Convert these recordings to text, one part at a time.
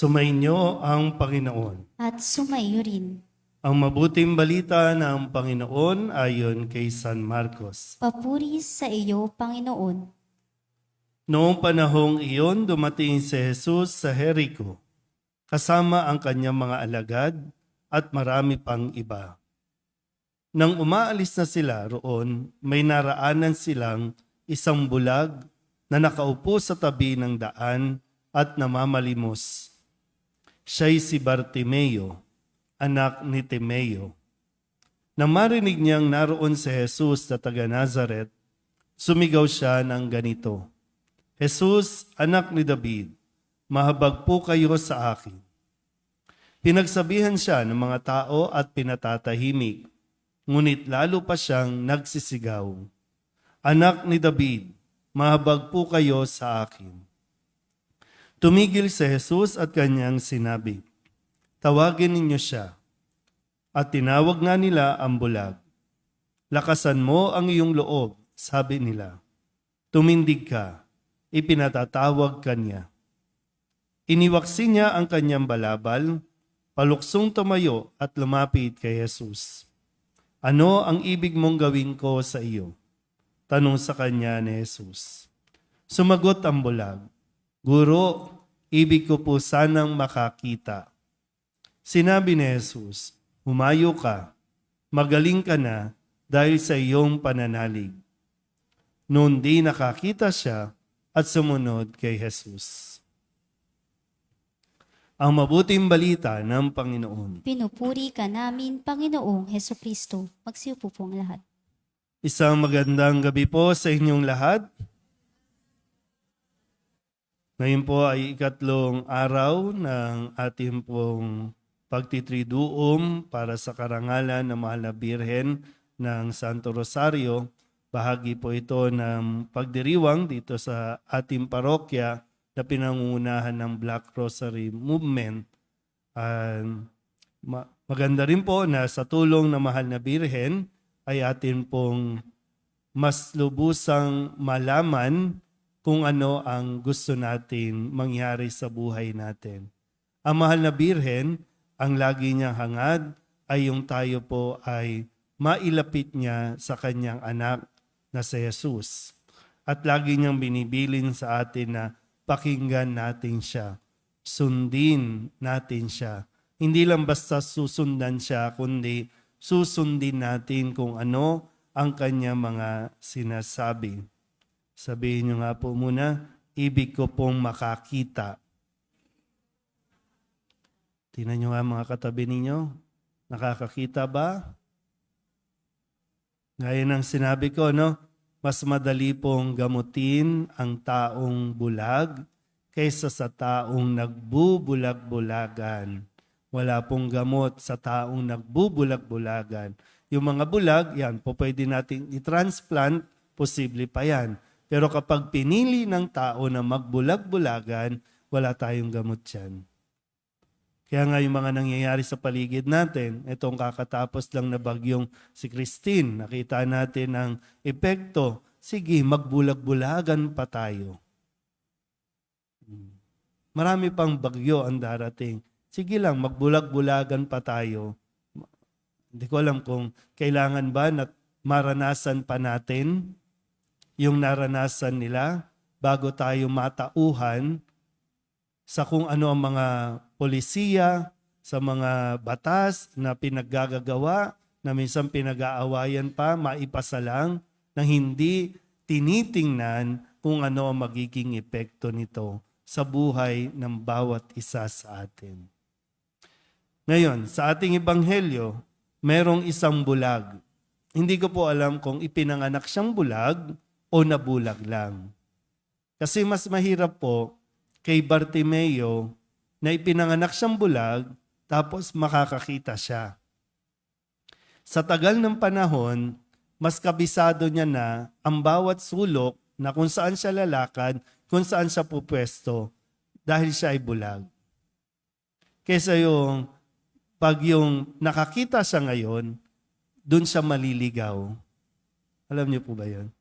Sumainyo ang Panginoon. at sumaiyo rin. Ang mabuting balita ng Panginoon ayon kay San Marcos. Papuri sa iyo, Panginoon. Noong panahong iyon, dumating si Jesus sa Jericho, kasama ang kanyang mga alagad at marami pang iba. Nang umaalis na sila roon, may naraanan silang isang bulag na nakaupo sa tabi ng daan at namamalimos. Siya'y si Bartimeo, anak ni Timeo. Nang marinig niyang naroon si Jesus na taga Nazaret, sumigaw siya ng ganito, Jesus, anak ni David, mahabag po kayo sa akin. Pinagsabihan siya ng mga tao at pinatatahimik, ngunit lalo pa siyang nagsisigaw. Anak ni David, mahabag po kayo sa akin. Tumigil si Jesus at kanyang sinabi, Tawagin ninyo siya. At tinawag nga nila ang bulag. Lakasan mo ang iyong loob, sabi nila. Tumindig ka, ipinatatawag kanya. Iniwaksi niya ang kanyang balabal, paluksong tumayo at lumapit kay Jesus. Ano ang ibig mong gawin ko sa iyo? Tanong sa kanya ni Jesus. Sumagot ang bulag, Guro, ibig ko po sanang makakita. Sinabi ni Jesus, Humayo ka, magaling ka na dahil sa iyong pananalig. Noon di nakakita siya at sumunod kay Jesus. Ang mabuting balita ng Panginoon. Pinupuri ka namin, Panginoong Heso Kristo. Magsiupo po ang lahat. Isang magandang gabi po sa inyong lahat. Ngayon po ay ikatlong araw ng ating pong pagtitriduum para sa karangalan ng Mahal na Birhen ng Santo Rosario. Bahagi po ito ng pagdiriwang dito sa ating parokya na pinangungunahan ng Black Rosary Movement. Ma- maganda rin po na sa tulong ng Mahal na Birhen ay atin pong mas lubusang malaman kung ano ang gusto natin mangyari sa buhay natin. Ang mahal na birhen, ang lagi niyang hangad ay yung tayo po ay mailapit niya sa kanyang anak na si Jesus. At lagi niyang binibilin sa atin na pakinggan natin siya. Sundin natin siya. Hindi lang basta susundan siya, kundi susundin natin kung ano ang kanya mga sinasabi. Sabihin niyo nga po muna, ibig ko pong makakita. Tingnan niyo nga mga katabi ninyo, nakakakita ba? Gaya ng sinabi ko, no? Mas madali pong gamutin ang taong bulag kaysa sa taong nagbubulag-bulagan. Wala pong gamot sa taong nagbubulag-bulagan. Yung mga bulag, yan, po pwede nating i-transplant, posible pa yan. Pero kapag pinili ng tao na magbulag-bulagan, wala tayong gamot yan. Kaya nga yung mga nangyayari sa paligid natin, itong kakatapos lang na bagyong si Christine, nakita natin ang epekto. Sige, magbulag-bulagan pa tayo. Marami pang bagyo ang darating. Sige lang, magbulag-bulagan pa tayo. Hindi ko alam kung kailangan ba na maranasan pa natin yung naranasan nila bago tayo matauhan sa kung ano ang mga polisiya, sa mga batas na pinaggagawa, na minsan pinag-aawayan pa, maipasa lang, na hindi tinitingnan kung ano ang magiging epekto nito sa buhay ng bawat isa sa atin. Ngayon, sa ating ebanghelyo, merong isang bulag. Hindi ko po alam kung ipinanganak siyang bulag o nabulag lang. Kasi mas mahirap po kay Bartimeo na ipinanganak siyang bulag tapos makakakita siya. Sa tagal ng panahon, mas kabisado niya na ang bawat sulok na kung saan siya lalakad, kung saan siya pupwesto dahil siya ay bulag. Kesa yung pag yung nakakita siya ngayon, dun siya maliligaw. Alam niyo po ba yun?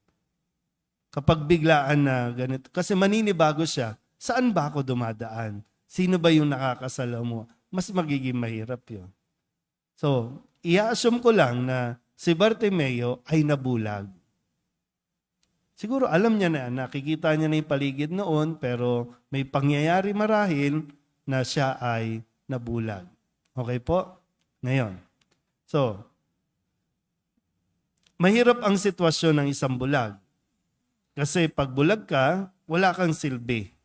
Kapag biglaan na ganito. Kasi maninibago siya, saan ba ako dumadaan? Sino ba yung nakakasalamuha? Mas magiging mahirap yun. So, i-assume ko lang na si Bartimeo ay nabulag. Siguro alam niya na, nakikita niya na yung paligid noon, pero may pangyayari marahil na siya ay nabulag. Okay po? Ngayon. So, mahirap ang sitwasyon ng isang bulag. Kasi pag bulag ka, wala kang silbi.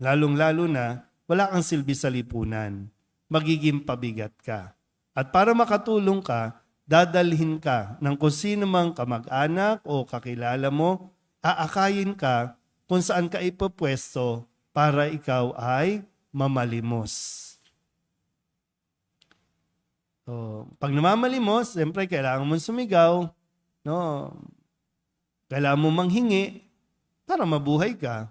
Lalong-lalo na, wala kang silbi sa lipunan. Magiging pabigat ka. At para makatulong ka, dadalhin ka ng kung sino mang kamag-anak o kakilala mo, aakayin ka kung saan ka ipopwesto para ikaw ay mamalimos. So, pag namamalimos, siyempre kailangan mong sumigaw, no? Kailangan mong manghingi para mabuhay ka.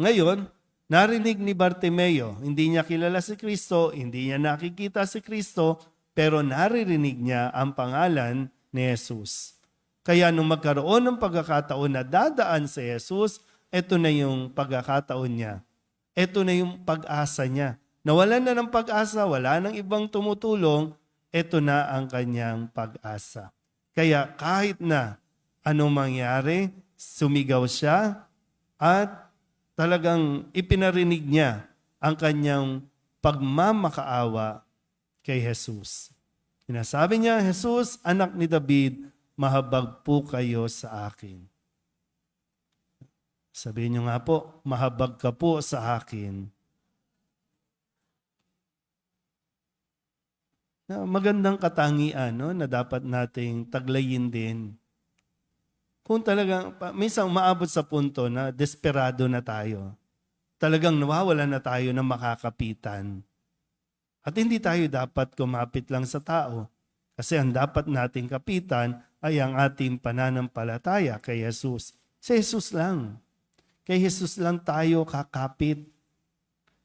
Ngayon, narinig ni Bartimeo, hindi niya kilala si Kristo, hindi niya nakikita si Kristo, pero naririnig niya ang pangalan ni Jesus. Kaya nung magkaroon ng pagkakataon na dadaan si Jesus, ito na yung pagkakataon niya. Ito na yung pag-asa niya. Nawalan na ng pag-asa, wala nang ibang tumutulong, ito na ang kanyang pag-asa. Kaya kahit na anong mangyari, sumigaw siya at talagang ipinarinig niya ang kanyang pagmamakaawa kay Jesus. Sinasabi niya, Jesus, anak ni David, mahabag po kayo sa akin. Sabihin niyo nga po, mahabag ka po sa akin. Na magandang katangian no, na dapat nating taglayin din. Kung talagang, minsan maabot sa punto na desperado na tayo. Talagang nawawala na tayo ng makakapitan. At hindi tayo dapat kumapit lang sa tao. Kasi ang dapat nating kapitan ay ang ating pananampalataya kay Jesus. Sa Jesus lang. Kay Jesus lang tayo kakapit.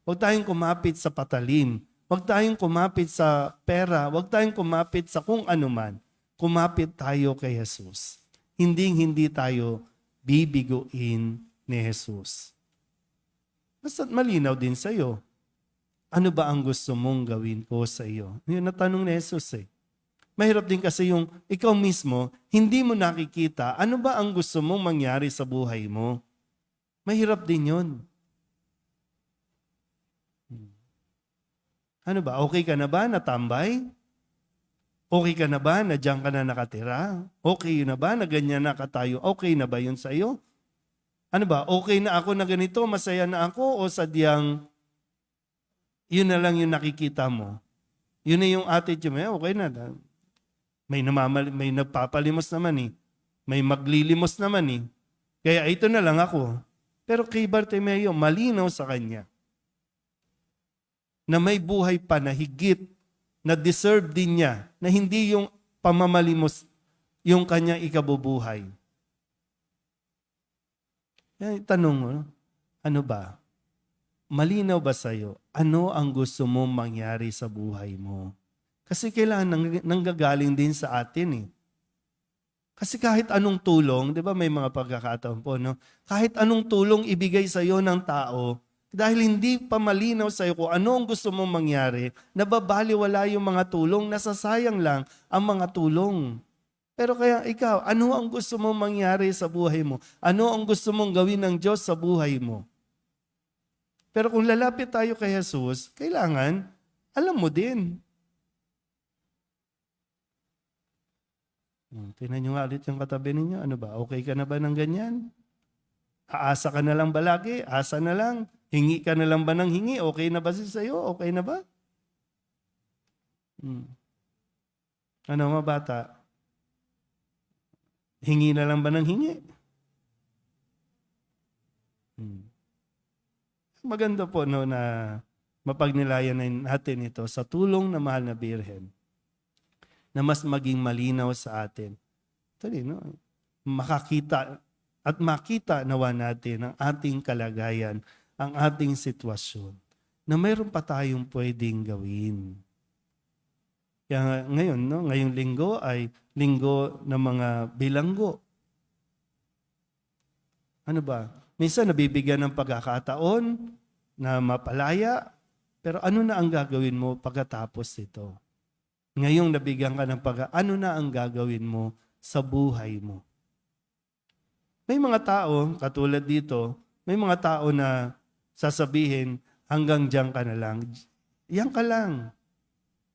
Huwag tayong kumapit sa patalim. Huwag tayong kumapit sa pera. Huwag tayong kumapit sa kung anuman. Kumapit tayo kay Jesus. Hindi hindi tayo bibiguin ni Jesus. Basta't malinaw din sa iyo. Ano ba ang gusto mong gawin ko sa iyo? Yun na tanong ni Jesus eh. Mahirap din kasi yung ikaw mismo, hindi mo nakikita ano ba ang gusto mong mangyari sa buhay mo. Mahirap din yun. Hmm. Ano ba? Okay ka na ba na tambay? Okay ka na ba na diyan ka na nakatira? Okay na ba na ganyan na katayo? Okay na ba yun sa iyo? Ano ba? Okay na ako na ganito? Masaya na ako? O sadyang yun na lang yung nakikita mo? Yun na yung attitude mo. Eh, Okay na. May, namamal, may nagpapalimos naman eh. May maglilimos naman eh. Kaya ito na lang ako. Pero kay Bartimeo, malinaw sa kanya na may buhay pa na higit na deserve din niya na hindi yung pamamalimos yung kanyang ikabubuhay. Yan, tanong mo, ano ba? Malinaw ba sa'yo? Ano ang gusto mong mangyari sa buhay mo? Kasi kailangan nang, nanggagaling din sa atin eh. Kasi kahit anong tulong, di ba may mga pagkakataon po, no? Kahit anong tulong ibigay sa iyo ng tao, dahil hindi pa malinaw sa iyo kung ano ang gusto mong mangyari, nababaliwala yung mga tulong, nasasayang lang ang mga tulong. Pero kaya ikaw, ano ang gusto mong mangyari sa buhay mo? Ano ang gusto mong gawin ng Diyos sa buhay mo? Pero kung lalapit tayo kay Jesus, kailangan, alam mo din. Hmm, Tingnan nyo nga ulit yung katabi ninyo. Ano ba? Okay ka na ba ng ganyan? Aasa ka na lang ba lagi? Asa na lang? Hingi ka na lang ba ng hingi? Okay na ba siya sa'yo? Okay na ba? Hmm. Ano mga bata? Hingi na lang ba ng hingi? Hmm. Maganda po no na mapagnilayan natin ito sa tulong na mahal na Birhen na mas maging malinaw sa atin. Ito rin, no? makakita at makita nawa natin ang ating kalagayan, ang ating sitwasyon, na mayroon pa tayong pwedeng gawin. Kaya nga- ngayon, no, ngayong linggo ay linggo ng mga bilanggo. Ano ba? Minsan nabibigyan ng pagkakataon na mapalaya, pero ano na ang gagawin mo pagkatapos ito? Ngayong nabigyan ka ng pag ano na ang gagawin mo sa buhay mo? May mga tao, katulad dito, may mga tao na sasabihin, hanggang diyan ka na lang. Yan ka lang.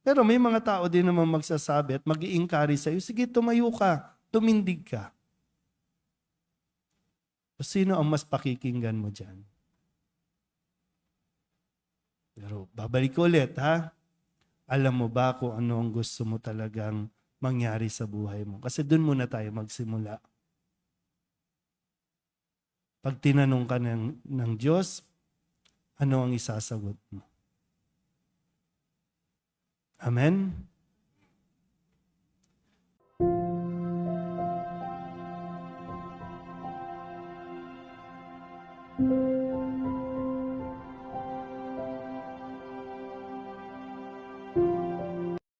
Pero may mga tao din naman magsasabi at mag encourage sa'yo, sige, tumayo ka, tumindig ka. O sino ang mas pakikinggan mo dyan? Pero babalik ulit, ha? Alam mo ba kung ano ang gusto mo talagang mangyari sa buhay mo? Kasi doon muna tayo magsimula. Pag tinanong ka ng, ng Diyos, ano ang isasagot mo? Amen?